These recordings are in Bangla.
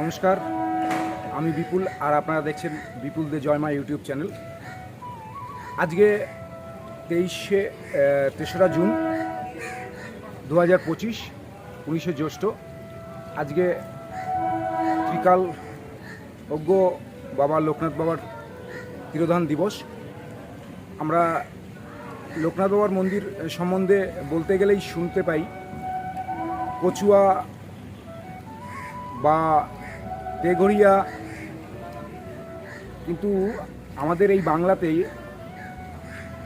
নমস্কার, আমি বিপুল আর আপনারা দেখছেন বিপুল দে জয়মা ইউটিউব চ্যানেল। আজকে তেইশে তেসরা জুন দু হাজার পঁচিশ, উনিশে জ্যৈষ্ঠ। আজকে ত্রিকাল অজ্ঞ বাবা লোকনাথ বাবার তিরোধান দিবস। আমরা লোকনাথ বাবার মন্দির সম্বন্ধে বলতে গেলেই শুনতে পাই, কচুয়া বা তেঘরিয়া কিন্তু আমাদের এই বাংলাতেই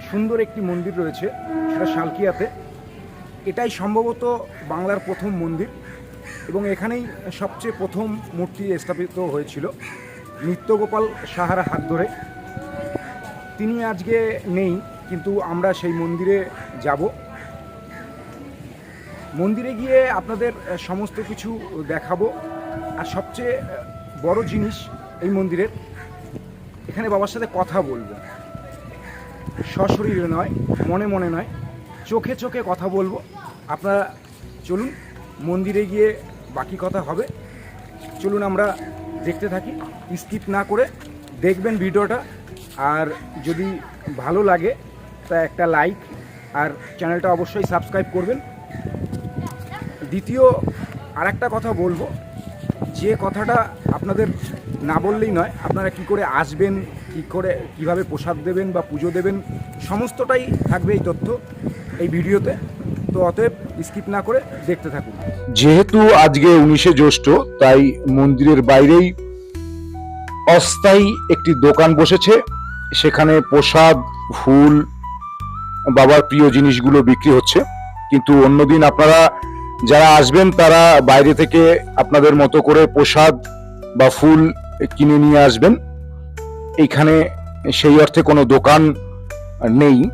সুন্দর একটি মন্দির রয়েছে, সেটা শালকিয়াতে। এটাই সম্ভবত বাংলার প্রথম মন্দির এবং এখানেই সবচেয়ে প্রথম মূর্তি স্থাপিত হয়েছিল, নিত্যগোপাল সাহার হাত ধরে। তিনি আজকে নেই, কিন্তু আমরা সেই মন্দিরে যাব। মন্দিরে গিয়ে আপনাদের সমস্ত কিছু দেখাবো। আর সবচেয়ে বড় জিনিস এই মন্দিরের। এখানে বাবার সাথে কথা বলব। সশরীরে নয়, মনে মনে নয়, চোখে চোখে কথা বলব। আপনারা চলুন, মন্দিরে গিয়ে বাকি কথা হবে। চলুন আমরা দেখতে থাকি, স্কিপ না করে দেখবেন ভিডিওটা। আর যদি ভালো লাগে, তা একটা লাইক আর চ্যানেলটা অবশ্যই সাবস্ক্রাইব করবেন। দ্বিতীয় আরেকটা কথা বলব। যে কথাটা আপনাদের না বললেই নয়, আপনারা কি করে আসবেন, কি করে, কীভাবে প্রসাদ দেবেন বা পুজো দেবেন, সমস্তটাই থাকবে এই তথ্য এই ভিডিওতে। তো অতএব স্কিপ না করে দেখতে থাকুন। যেহেতু আজকে উনিশে জ্যৈষ্ঠ, তাই মন্দিরের বাইরেই অস্থায়ী একটি দোকান বসেছে। সেখানে প্রসাদ, ফুল, বাবার প্রিয় জিনিসগুলো বিক্রি হচ্ছে। কিন্তু অন্যদিন আপনারা যারা আসবেন, তারা বাইরে থেকে আপনাদের মতো করে প্রসাদ বা ফুল কিনে নিয়ে আসবেন। এইখানে সেই অর্থে কোনো দোকান নেই।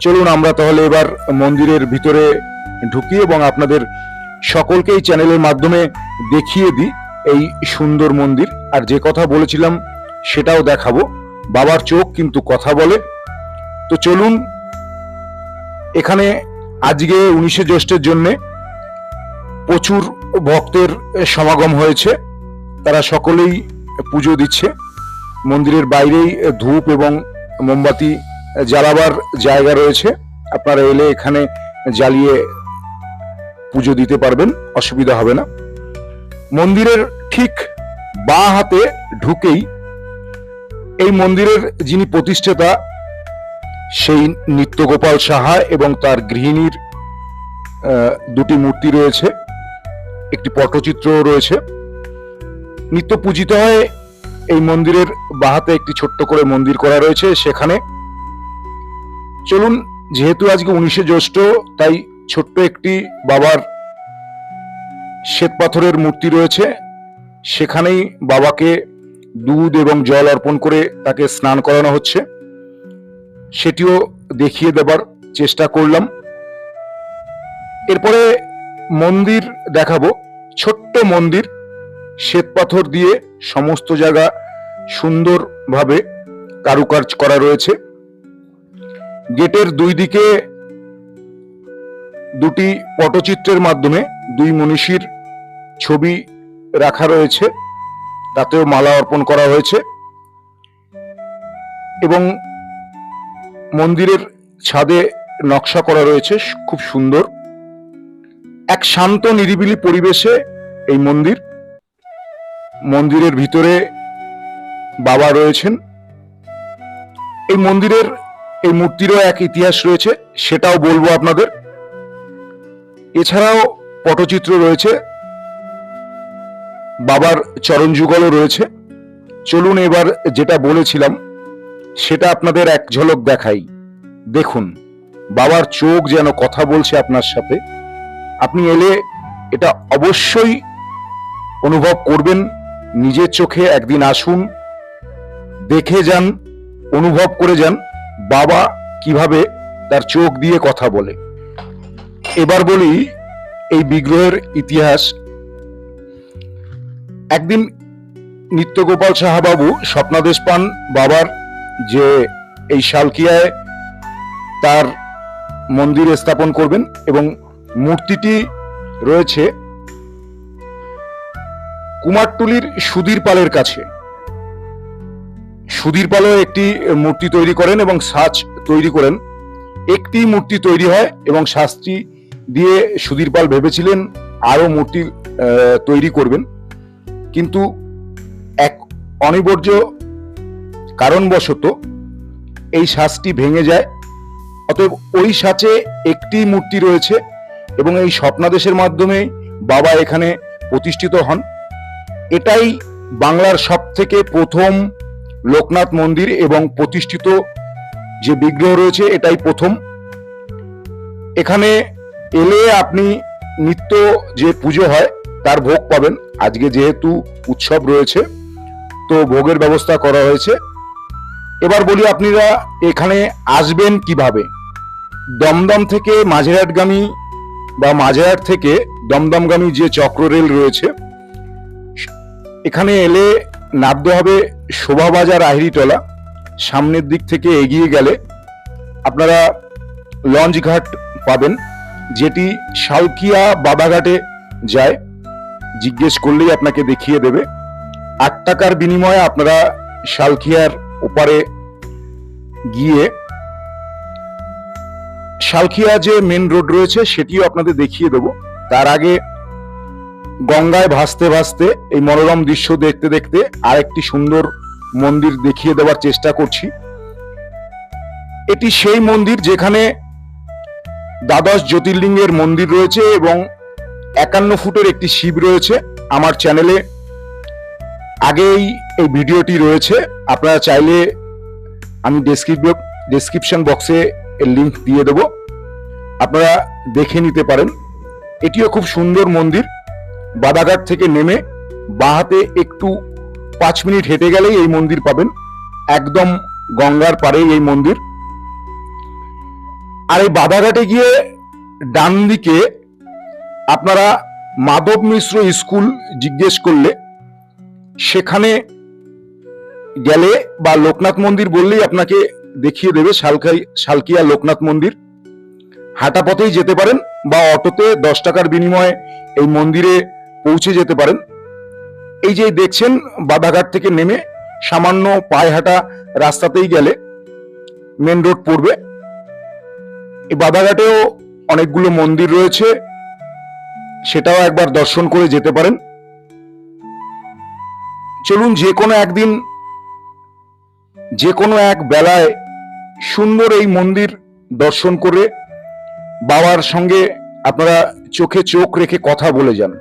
চলুন আমরা তাহলে এবার মন্দিরের ভিতরে ঢুকি এবং আপনাদের সকলকেই চ্যানেলের মাধ্যমে দেখিয়ে দিই এই সুন্দর মন্দির। আর যে কথা বলেছিলাম, সেটাও দেখাবো। বাবার চোখ কিন্তু কথা বলে। তো চলুন, এখানে আজকে উনিশে জ্যৈষ্ঠের জন্য প্রচুর ভক্তের সমাগম হয়েছে। তারা সকলেই পুজো দিচ্ছে। মন্দিরের বাইরেই ধূপ এবং মোমবাতি জ্বালাবার জায়গা রয়েছে। আপনারা এলে এখানে জ্বালিয়ে পুজো দিতে পারবেন, অসুবিধা হবে না। মন্দিরের ঠিক বাঁ হাতে ঢুকেই এই মন্দিরের যিনি প্রতিষ্ঠাতা সেই নিত্যগোপাল সাহা এবং তার গৃহিণীর দুটি মূর্তি রয়েছে, একটি পটচিত্র রয়েছে। নিত্য পূজিত হয় এই মন্দিরের বাহাতে একটি ছোট্ট করে মন্দির করা রয়েছে সেখানে। চলুন, যেহেতু আজকে উনিশে জ্যৈষ্ঠ, তাই ছোট্ট একটি বাবার শ্বেত পাথরের মূর্তি রয়েছে। সেখানেই বাবাকে দুধ এবং জল অর্পণ করে তাকে স্নান করানো হচ্ছে। সেটিও দেখিয়ে দেবার চেষ্টা করলাম। এরপরে মন্দির দেখাবো। ছোট্ট মন্দির, শ্বেত পাথর দিয়ে সমস্ত জায়গা সুন্দরভাবে কারুকাজ করা রয়েছে। গেটের দুই দিকে দুটি পটচিত্রের মাধ্যমে দুই মনীষীর ছবি রাখা রয়েছে। তাতেও মালা অর্পণ করা হয়েছে। এবং মন্দিরের ছাদে নকশা করা রয়েছে, খুব সুন্দর। এক শান্ত, নিরিবিলি পরিবেশে এই মন্দির। মন্দিরের ভিতরে বাবা রয়েছেন। এই মন্দিরের এই মূর্তিরও এক ইতিহাস রয়েছে, সেটাও বলব আপনাদের। এছাড়াও পটচিত্র রয়েছে, বাবার চরণ যুগলও রয়েছে। চলুন এবার যেটা বলেছিলাম, সেটা আপনাদের এক ঝলক দেখাই। দেখুন, বাবার চোখ যেন কথা বলছে আপনার সাথে। আপনি এলে এটা অবশ্যই অনুভব করবেন, নিজের চোখে একদিন আসুন, দেখে যান, অনুভব করে যান, বাবা কীভাবে তার চোখ দিয়ে কথা বলে। এবার বলি, এই বিগ্রহের ইতিহাস। একদিন নিত্যগোপাল সাহাবাবু স্বপ্নাদেশ পান বাবার যে এই শালকিয়ায় তার মন্দির স্থাপন করবেন এবং মূর্তিটি রয়েছে কুমারটুলির সুধীর পালের কাছে। সুধীর পালও একটি মূর্তি তৈরি করেন এবং সাজ তৈরি করেন। একটি মূর্তি তৈরি হয় এবং শাস্ত্রী দিয়ে সুধীর পাল ভেবেছিলেন আরও মূর্তি তৈরি করবেন। কিন্তু এক অনিবার্য কারণবশত এই সাজটি ভেঙে যায় অতএব ওই সাচে একটি মূর্তি রয়েছে এবং এই স্বপ্নাদেশের মাধ্যমে বাবা এখানে প্রতিষ্ঠিত হন। এটাই বাংলার সব থেকে প্রথম লোকনাথ মন্দির এবং প্রতিষ্ঠিত যে বিগ্রহ রয়েছে, এটাই প্রথম। এখানে এলে আপনি নিত্য যে পুজো হয়, তার ভোগ পাবেন। আজকে যেহেতু উৎসব রয়েছে, তো ভোগের ব্যবস্থা করা হয়েছে। এবার বলি, আপনারা এখানে আসবেন কীভাবে? দমদম থেকে মাঝেরহাটগামী বা মাঝেরহাট থেকে দমদমগামী যে চক্র রেল রয়েছে, এখানে এলে নামতে হবে শোভাবাজার আহিরিটলা সামনের দিক থেকে এগিয়ে গেলে আপনারা লঞ্চ ঘাট পাবেন, যেটি শালকিয়া বাবাঘাটে যায়। জিজ্ঞেস করলেই আপনাকে দেখিয়ে দেবে। আট টাকার বিনিময়ে আপনারা শালকিয়ার ওপারে গিয়ে শালকিয়া যে মেন রোড রয়েছে, সেটিও আপনাদের দেখিয়ে দেব। তার আগে গঙ্গায় ভাসতে ভাসতে, এই মনোরম দৃশ্য দেখতে দেখতে আরেকটি সুন্দর মন্দির দেখিয়ে দেওয়ার চেষ্টা করছি। এটি সেই মন্দির যেখানে দ্বাদশ জ্যোতির্লিঙ্গের মন্দির রয়েছে এবং একান্ন ফুটের একটি শিব রয়েছে। আমার চ্যানেলে আগেই এই ভিডিওটি রয়েছে। আপনারা চাইলে আমি ডেসক্রিপ ডেসক্রিপশন বক্সে এর লিংক দিয়ে দেব। আপনারা দেখে নিতে পারেন। এটিও খুব সুন্দর মন্দির। বাদাঘাট থেকে নেমে বাহাতে একটু পাঁচ মিনিট হেঁটে গেলেই এই মন্দির পাবেন। একদম গঙ্গার পাড়েই এই মন্দির। আর এই বাদাঘাটে গিয়ে ডান দিকে আপনারা মাধব মিশ্র স্কুল জিজ্ঞেস করলে, সেখানে গেলে বা লোকনাথ মন্দির বললেই আপনাকে দেখিয়ে দেবে শালকাই শালকিয়া লোকনাথ মন্দির। হাঁটা পথেই যেতে পারেন বা অটোতে দশ টাকার বিনিময়ে এই মন্দিরে পৌঁছে যেতে পারেন। এই যে দেখছেন বাদাঘাট থেকে নেমে সামান্য পায়ে হাঁটা রাস্তাতেই গেলে মেন রোড পড়বে। এই বাদাঘাটেও অনেকগুলো মন্দির রয়েছে, সেটাও একবার দর্শন করে যেতে পারেন। চলুন যে কোনো একদিন যে কোনো এক বেলায় সুন্দর এই মন্দির দর্শন করে বাবার সঙ্গে আপনারা চোখে চোখ রেখে কথা বলে যান।